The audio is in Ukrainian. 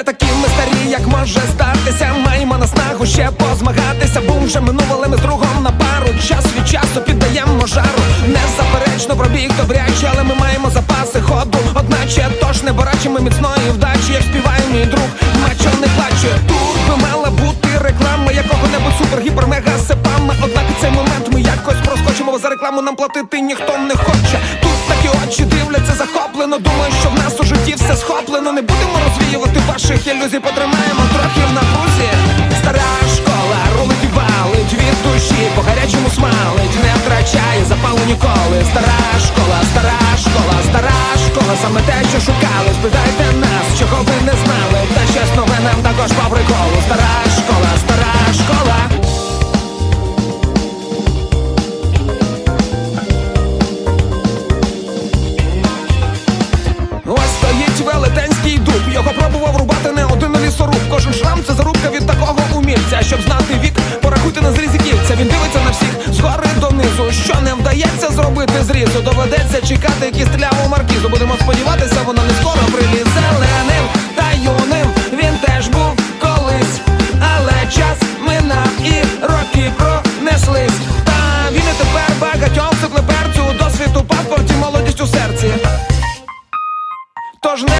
Не такі ми старі, як може здатися. Маємо наснагу ще позмагатися. Бум вже але ми другом на пару. Час від часу піддаємо жару. Незаперечно пробіг добряче, але ми маємо запаси ходу. Одначе тож не борачимо міцної вдачі, мачо не плаче. Тут би мала бути реклама якого-небудь супер-гіпер-мега сепами. Однак у цей момент ми якось проскочимо, бо за рекламу нам платити ніхто не хоче. Тут такі очі дивляться захоплено. Думаю, що в нас у житті все схоплено. Не будемо розвіювати ваших ілюзій, потримаємо трохи в напрузі. Стара школа рулить і валить від душі, по гарячому смалить, не втрачає запалу ніколи. Стара школа, стара школа, стара школа, саме те, шукали. Спитайте нас, чого ви не знали. Та щось нове нам також по приколу. Стара школа, стара школа. Ось стоїть велетенський дуб. Його пробував рубати не один лісоруб. Кожен шрам це зарубка від такого умільця. Щоб знати вік, порахуйте на зрізі кільця. Він дивиться на згори донизу. Що не вдається зробити зрізу, доведеться чекати кістляву маркізу. Будемо сподіватися, вона не скоро прилізе.